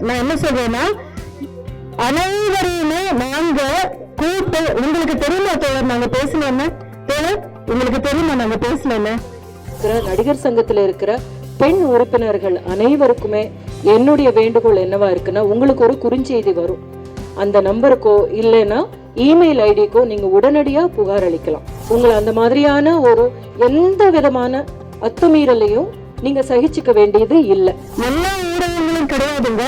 நான் என்ன சொல்றேன்னா அனைவரையுமே நாங்க கூப்பிட்டு உங்களுக்கு தெரியுமா தோழர் நாங்க தோழர் உங்களுக்கு தெரியுமா நாங்க இருக்கிற நடிகர் சங்கத்துல இருக்கிற பெண் உறுப்பினர்கள் அனைவருக்குமே என்னுடைய வேண்டுகோள் என்னவா இருக்குன்னா உங்களுக்கு ஒரு குறுஞ்செய்தி வரும். அந்த நம்பருக்கோ இல்லைன்னா இமெயில் ஐடிக்கோ நீங்க உடனடியா புகார் அளிக்கலாம். உங்களை அந்த மாதிரியான ஒரு எந்த விதமான அத்துமீறலையும் நீங்க சகிச்சுக்க வேண்டியது இல்லை. எல்லா ஊடகங்களும் கிடையாதுங்க.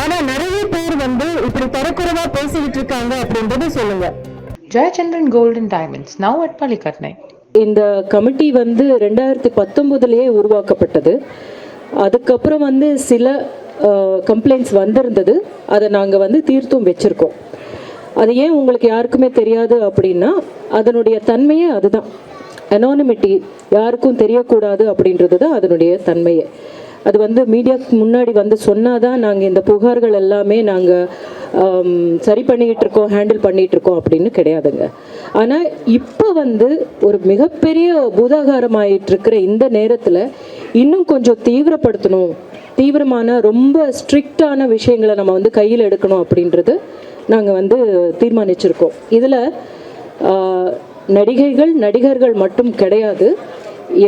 ஆனா நிறைய பேர் வந்து இப்படி தரக்குறைவா பேசிக்கிட்டு இருக்காங்க அப்படின்றத சொல்லுங்க. Gold and Diamonds, now at Palikatnai. இந்த கமிட்டி வந்து ரெண்டாயிரத்தி பத்தொம்போதுலேயே உருவாக்கப்பட்டது. அதுக்கப்புறம் வந்து சில கம்ப்ளைண்ட்ஸ் வந்திருந்தது. அதை நாங்கள் வந்து தீர்த்தும் வச்சுருக்கோம். அது ஏன் உங்களுக்கு யாருக்குமே தெரியாது அப்படின்னா அதனுடைய தன்மையே அதுதான். அனானிமிட்டி யாருக்கும் தெரியக்கூடாது அப்படின்றது தான் அதனுடைய தன்மையே. அது வந்து மீடியாக்கு முன்னாடி வந்து சொன்னாதான் நாங்கள் இந்த புகார்கள் எல்லாமே நாங்கள் சரி பண்ணிக்கிட்டு இருக்கோம் ஹேண்டில் பண்ணிகிட்டு இருக்கோம் அப்படின்னு கிடையாதுங்க. ஆனால் இப்போ வந்து ஒரு மிகப்பெரிய பூதாகாரமாயிட்டு இருக்கிற இந்த நேரத்தில் இன்னும் கொஞ்சம் தீவிரப்படுத்தணும். தீவிரமான ரொம்ப ஸ்ட்ரிக்டான விஷயங்களை நம்ம வந்து கையில் எடுக்கணும் அப்படின்றது நாங்கள் வந்து தீர்மானிச்சிருக்கோம். இதில் நடிகைகள் நடிகர்கள் மட்டும் கிடையாது.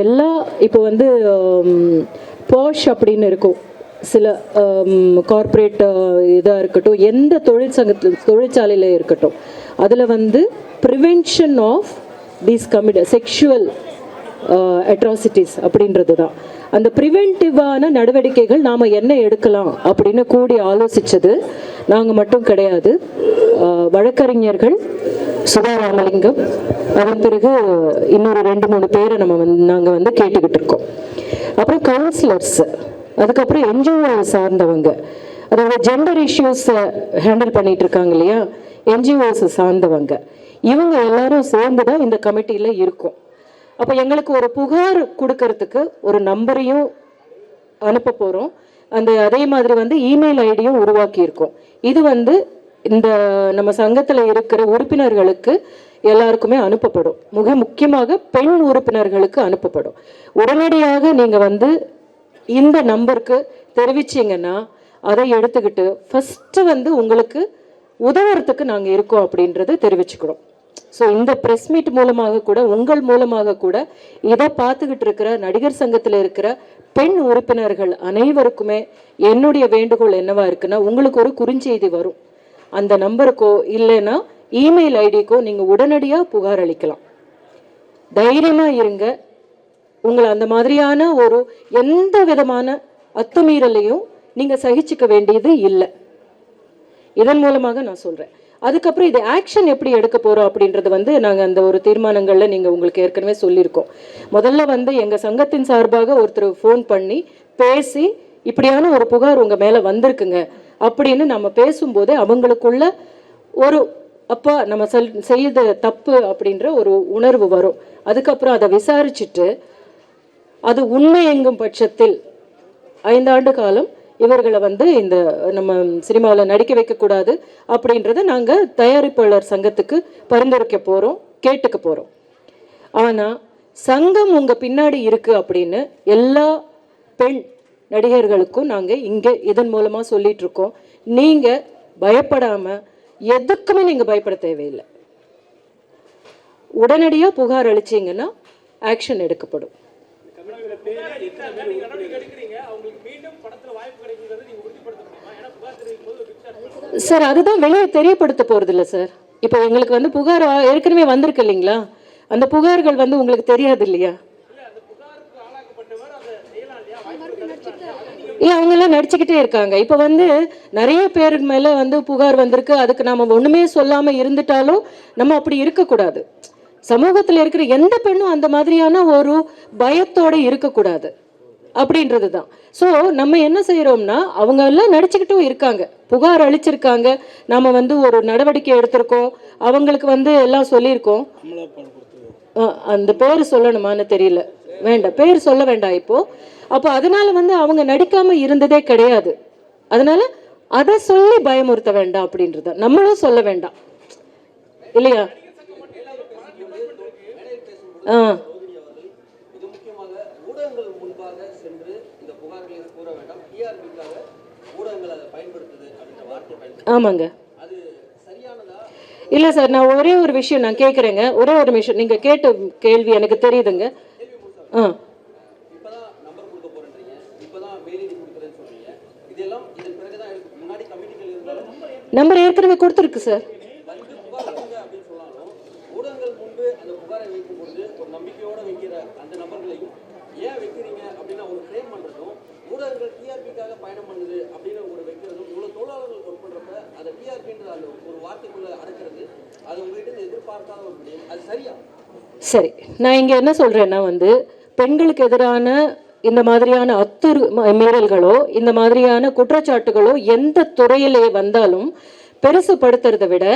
எல்லா இப்போ வந்து பாஷ் அப்படின்னு இருக்கும். சில um, கார்ப்பரேட் uh, இதாக இருக்கட்டும் எந்த தொழிற்சங்கத்தில் தொழிற்சாலையில் இருக்கட்டும். அதில் வந்து prevention of these commit sexual atrocities அப்படின்றது தான் அந்த ப்ரிவென்டிவான நடவடிக்கைகள் நாம் என்ன எடுக்கலாம் அப்படின்னு கூடி ஆலோசித்தது நாங்கள் மட்டும் கிடையாது. Uh, வழக்கறிஞர்கள் சுதா ராமலிங்கம் அதன் பிறகு இன்னொரு ரெண்டு மூணு பேரை நம்ம வந்து நாங்கள் வந்து கேட்டுக்கிட்டு இருக்கோம். அப்புறம் கவுன்சிலர்ஸ் அதுக்கப்புறம் என்ஜிஓ சார்ந்தவங்க. அதாவது ஜெண்டர் இஷ்யூஸை ஹேண்டில் பண்ணிட்டு இருக்காங்க இல்லையா? என்ஜிஓஸ் சார்ந்தவங்க. இவங்க எல்லாரும் சேர்ந்து தான் இந்த கமிட்டியில் இருக்கும். அப்போ எங்களுக்கு ஒரு புகார் கொடுக்கறதுக்கு ஒரு நம்பரையும் அனுப்ப போகிறோம் அந்த அதே மாதிரி வந்து இமெயில் ஐடியும் உருவாக்கியிருக்கோம். இது வந்து இந்த நம்ம சங்கத்தில் இருக்கிற உறுப்பினர்களுக்கு எல்லாருக்குமே அனுப்பப்படும். மிக முக்கியமாக பெண் உறுப்பினர்களுக்கு அனுப்பப்படும். உடனடியாக நீங்கள் வந்து இந்த நம்பருக்கு தெரிவிச்சீங்கன்னா அதை எடுத்துக்கிட்டு ஃபஸ்ட்டு வந்து உங்களுக்கு உதவுறதுக்கு நாங்கள் இருக்கோம் அப்படின்றத தெரிவிச்சுக்கிறோம். ஸோ இந்த ப்ரெஸ் மீட் மூலமாக கூட உங்கள் மூலமாக கூட இதை பார்த்துக்கிட்டு இருக்கிற நடிகர் சங்கத்தில் இருக்கிற பெண் உறுப்பினர்கள் அனைவருக்குமே என்னுடைய வேண்டுகோள் என்னவா இருக்குன்னா உங்களுக்கு ஒரு குறுஞ்செய்தி வரும். அந்த நம்பருக்கோ இல்லைன்னா இமெயில் ஐடிக்கோ நீங்கள் உடனடியாக புகார் அளிக்கலாம். தைரியமாக இருங்க. உங்களை அந்த மாதிரியான ஒரு எந்த விதமான அத்துமீறலையும் நீங்கள் சகிச்சுக்க வேண்டியது இல்லை. இதன் மூலமாக நான் சொல்கிறேன் அதுக்கப்புறம் இது ஆக்ஷன் எப்படி எடுக்க போகிறோம் அப்படின்றது வந்து நாங்கள் அந்த ஒரு தீர்மானங்களில் நீங்கள் உங்களுக்கு ஏற்கனவே சொல்லியிருக்கோம். முதல்ல வந்து எங்கள் சங்கத்தின் சார்பாக ஒருத்தர் ஃபோன் பண்ணி பேசி இப்படியான ஒரு புகார் உங்கள் மேலே வந்திருக்குங்க அப்படின்னு நம்ம பேசும்போது அவங்களுக்குள்ள ஒரு அப்பா நம்ம செல் செய்த தப்பு அப்படின்ற ஒரு உணர்வு வரும். அதுக்கப்புறம் அதை விசாரிச்சுட்டு அது உண்மை எங்கும் பட்சத்தில் ஐந்தாண்டு காலம் இவர்களை வந்து இந்த நம்ம சினிமாவில் நடிக்க வைக்கக்கூடாது அப்படின்றத நாங்கள் தயாரிப்பாளர் சங்கத்துக்கு பரிந்துரைக்க போகிறோம் கேட்டுக்க போகிறோம் ஆனால் சங்கம் உங்கள் பின்னாடி இருக்குது அப்படின்னு எல்லா பெண் நடிகர்களுக்கும் நாங்கள் இங்கே இதன் மூலமாக சொல்லிகிட்ருக்கோம் நீங்கள் பயப்படாமல் எதுக்குமே நீங்கள் பயப்பட தேவையில்லை. உடனடியாக புகார் அளிச்சீங்கன்னா ஆக்ஷன் எடுக்கப்படும். சார் அதுதான் வெளியே தெரியப்படுத்த போறது சார். இப்போ எங்களுக்கு வந்து புகார் ஏற்கனவே வந்திருக்கு இல்லைங்களா? அந்த புகார்கள் வந்து உங்களுக்கு தெரியாது இல்லையா? இல்ல அவங்க எல்லாம் நடிச்சுக்கிட்டே இருக்காங்க. இப்போ வந்து நிறைய பேர் மேல வந்து புகார் வந்திருக்கு. அதுக்கு நாம ஒண்ணுமே சொல்லாம இருந்துட்டாலும் நம்ம அப்படி இருக்கக்கூடாது. சமூகத்துல இருக்கிற எந்த பெண்ணும் அந்த மாதிரியான ஒரு பயத்தோட இருக்கக்கூடாது. அப்படின்றது தான் ஸோ நம்ம என்ன செய்கிறோம்னா அவங்க எல்லாம் நடிச்சுக்கிட்டும் இருக்காங்க. புகார் அளிச்சிருக்காங்க. நாம வந்து ஒரு நடவடிக்கை எடுத்திருக்கோம். அவங்களுக்கு வந்து எல்லாம் சொல்லியிருக்கோம். அந்த பேர் சொல்லணுமான்னு தெரியல. வேண்டாம். பேர் சொல்ல வேண்டாம் இப்போ. அப்போ அதனால வந்து அவங்க நடிக்காம இருந்ததே கிடையாது. அதனால அதை சொல்லி பயமுறுத்த வேண்டாம் அப்படின்றத நம்மளும் சொல்ல வேண்டாம். இல்லையா? ஆ. ஆமாங்க. இல்ல இல்லை சார் நான் ஒரே ஒரு விஷயம் நான் கேட்குறேங்க ஒரே ஒரு விஷயம். நீங்கள் கேட்ட கேள்வி எனக்கு தெரியுதுங்க. ஆ. நம்பர் ஏற்கனவே கொடுத்துருக்கு சார் சரி. நான் இங்கே என்ன சொல்கிறேன்னா வந்து பெண்களுக்கு எதிரான இந்த மாதிரியான அத்துரு மீறல்களோ இந்த மாதிரியான குற்றச்சாட்டுகளோ எந்த துறையிலே வந்தாலும் பெருசுப்படுத்துறதை விட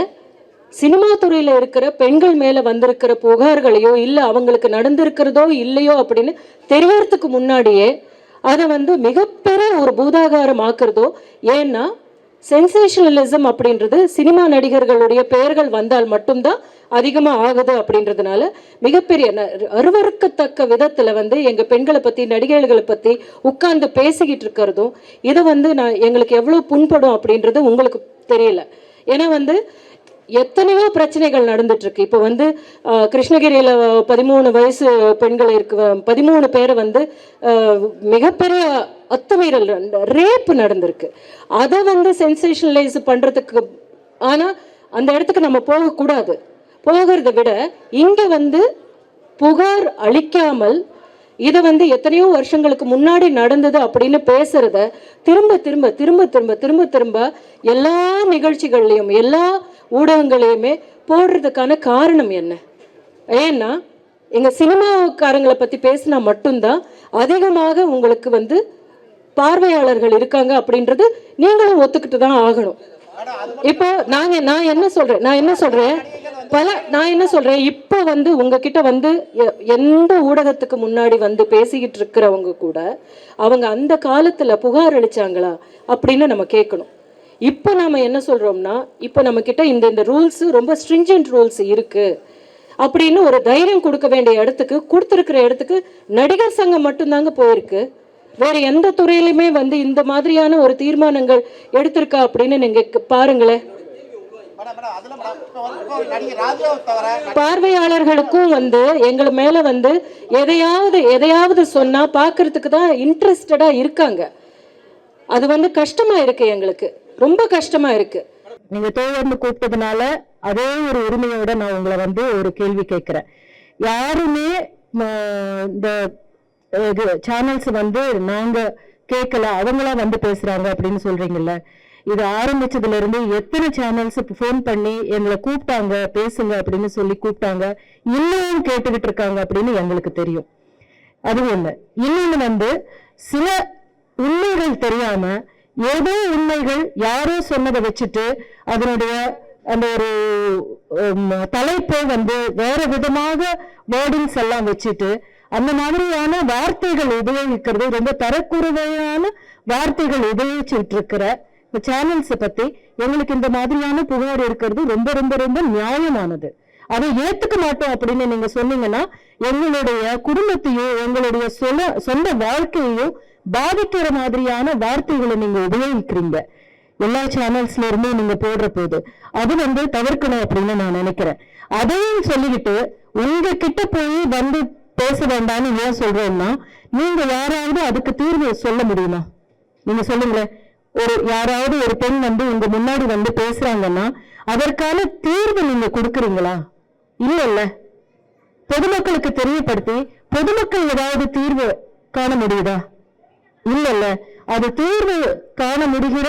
சினிமா துறையில் இருக்கிற பெண்கள் மேலே வந்திருக்கிற புகார்களையோ இல்லை அவங்களுக்கு நடந்திருக்கிறதோ இல்லையோ அப்படின்னு தெரியறதுக்கு முன்னாடியே அதை வந்து மிகப்பெரிய ஒரு பூதாகாரம் ஆக்குறதோ ஏன்னா சென்சேஷனலிசம் அப்படின்றது சினிமா நடிகர்களுடைய பெயர்கள் வந்தால் மட்டும்தான் அதிகமாக ஆகுது அப்படின்றதுனால மிகப்பெரிய ந- விதத்தில் வந்து எங்கள் பெண்களை பற்றி நடிகைகளை பற்றி உட்கார்ந்து பேசிக்கிட்டு இருக்கிறதும் இதை வந்து நான் எங்களுக்கு எவ்வளோ புண்படும் அப்படின்றது உங்களுக்கு தெரியல. ஏன்னா வந்து எத்தனையோ பிரச்சனைகள் நடந்துட்டு இருக்கு இப்போ வந்து கிருஷ்ணகிரியில் கிருஷ்ணகிரியில பதிமூணு வயசு பெண்கள் இருக்கு பதிமூணு பேரை வந்து மிகப்பெரிய அத்துமீறல் ரேப் நடந்திருக்கு. அதை வந்து சென்சேஷனலைஸ் பண்ணுறதுக்கு ஆனால் அந்த இடத்துக்கு நம்ம போகக்கூடாது போகிறத விட இங்கே வந்து புகார் அளிக்காமல் இதை வந்து எத்தனையோ வருஷங்களுக்கு முன்னாடி நடந்தது அப்படின்னு பேசுறத திரும்ப திரும்ப திரும்ப திரும்ப திரும்ப திரும்ப எல்லா நிகழ்ச்சிகள்லையும் எல்லா ஊடகங்களையுமே போடுறதுக்கான காரணம் என்ன? ஏன்னா எங்கள் சினிமாக்காரங்களை பற்றி பேசினா மட்டும்தான் அதிகமாக உங்களுக்கு வந்து பார்வையாளர்கள் இருக்காங்க அப்படின்றது நீங்களும் ஒத்துக்கிட்டு தான் ஆகணும். இப்போ நாங்க நான் என்ன சொல்றேன்? நான் என்ன சொல்றேன்? பல நான் என்ன சொல்றேன்? இப்போ வந்து உங்ககிட்ட வந்து எ- எந்த ஊடகத்துக்கு முன்னாடி வந்து பேசிக்கிட்டு இருக்கிறவங்க கூட அவங்க அந்த காலத்துல புகார் அளிச்சாங்களா அப்படின்னு நம்ம கேட்கணும். இப்போ நாம என்ன சொல்றோம்னா இப்போ நம்ம கிட்ட இந்த இந்த ரூல்ஸ் ரொம்ப ஸ்ட்ரிஞ்சன்ட் ரூல்ஸ் இருக்கு அப்படின்னு ஒரு தைரியம் கொடுக்க வேண்டிய இடத்துக்கு கொடுத்துருக்கிற இடத்துக்கு நடிகர் சங்கம் மட்டும்தாங்க போயிருக்கு. வேற எந்த துறையிலுமே வந்து இந்த மாதிரியான ஒரு தீர்மானங்கள் எடுத்திருக்கா அப்படின்னு நீங்க பாருங்களேன். பார்வையாளர்களுக்கும் வந்து எங்கள் மேல வந்து எதையாவது எதையாவது சொன்னா பார்க்கறதுக்கு தான் இன்ட்ரெஸ்டடா இருக்காங்க. அது வந்து கஷ்டமா இருக்கு எங்களுக்கு. ரொம்ப கஷ்டமா இருக்கு. நீங்க தோழர்னு கூப்பிட்டதுனால அதே ஒரு உரிமையோட நான் உங்களை வந்து ஒரு கேள்வி கேட்கிறேன். யாருமே இந்த இது சேனல்ஸ் வந்து நாங்க கேட்கல அவங்களா வந்து பேசுறாங்க அப்படின்னு சொல்றீங்கல்ல. இது ஆரம்பிச்சதுல இருந்து எத்தனை சேனல்ஸ் ஃபோன் பண்ணி எங்களை கூப்பிட்டாங்க பேசுங்க அப்படின்னு சொல்லி கூப்பிட்டாங்க இன்னும் கேட்டுக்கிட்டு இருக்காங்க அப்படின்னு எங்களுக்கு தெரியும். அது ஒண்ணு. இன்னொன்னு வந்து சில உண்மைகள் தெரியாம ஏதோ உண்மைகள் யாரோ சொன்னதை வச்சுட்டு அதனுடைய அந்த ஒரு தலைப்பை வந்து வேற விதமாக வேர்டிங்ஸ் எல்லாம் வச்சுட்டு அந்த மாதிரியான வார்த்தைகள் உபயோகிக்கிறது. ரொம்ப தரக்குறைவையான வார்த்தைகள் உபயோகிச்சுட்டு இருக்கிற இந்த சேனல்ஸை பத்தி எங்களுக்கு இந்த மாதிரியான புகார் இருக்கிறது ரொம்ப ரொம்ப ரொம்ப நியாயமானது. அதை ஏத்துக்க மாட்டோம் அப்படின்னு நீங்க சொன்னீங்கன்னா எங்களுடைய குடும்பத்தையும் எங்களுடைய சொல சொந்த வாழ்க்கையையும் பாதிக்கிற மாதிரியான வார்த்தைகளை நீங்க உபயோகிக்கிறீங்க. எல்லா சேனல்ஸ்ல இருந்தும் நீங்க போடுற போது. அது வந்து தவிர்க்கணும் அப்படின்னு நான் நினைக்கிறேன். அதையும் சொல்லிக்கிட்டு உங்க கிட்ட போய் வந்து பேச வேண்டாம்னு ஏன் சொல்றேன்னா நீங்க யாராவது அதுக்கு தீர்வு சொல்ல முடியுமா? நீங்க சொல்லுங்களேன் ஒரு யாராவது ஒரு பெண் வந்து உங்க முன்னாடி வந்து பேசுறாங்கன்னா அதற்கான தீர்வு நீங்க கொடுக்குறீங்களா? இல்லைல்ல. பொதுமக்களுக்கு தெரியப்படுத்தி பொதுமக்கள் ஏதாவது தீர்வு காண முடியுதா? இல்லைல்ல. அது தீர்வு காண முடிகிற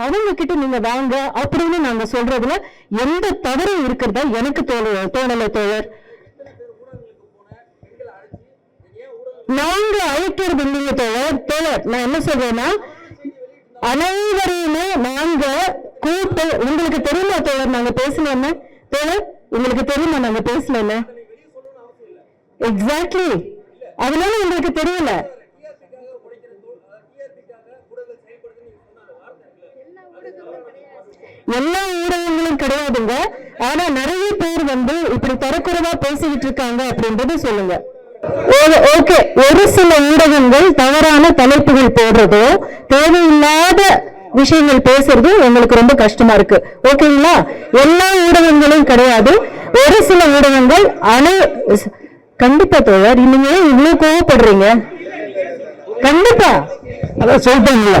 அவங்க கிட்ட நீங்க வாங்க அப்படின்னு நாங்க சொல்றதுல எந்த தவறும் இருக்கிறதா எனக்கு தோணல தோணல தோழர். நாங்க அழைக்கிறது இல்லைங்க தோழர். தோழர் நான் என்ன சொல்றேன்னா அனைவரையுமே நாங்க கூப்பிட்டு உங்களுக்கு தெரியுமா தோழர் நாங்க பேசலன்னு தோழர் உங்களுக்கு தெரியுமா நாங்க பேசலன்னு எக்ஸாக்ட்லி அதனால உங்களுக்கு தெரியல. எல்லா ஊடகங்களும் கிடையாதுங்க. ஆனா நிறைய பேர் வந்து இப்படி தரக்குறைவா பேசிக்கிட்டு இருக்காங்க அப்படின்றது சொல்லுங்க. ஓகே. ஒரு சில ஊடகங்கள் தவறான தலைப்புகள் போடுறதோ தேவையில்லாத விஷயங்கள் பேசுறதும் எங்களுக்கு ரொம்ப கஷ்டமா இருக்கு. ஓகேங்களா? எல்லா ஊடகங்களும் கிடையாது. ஒரு சில ஊடகங்கள் அனை கண்டிப்பா தோழர் நீங்க இவ்வளவு கோவப்படுறீங்க? கண்டிப்பா. அதான் சொல்லிட்டீங்களா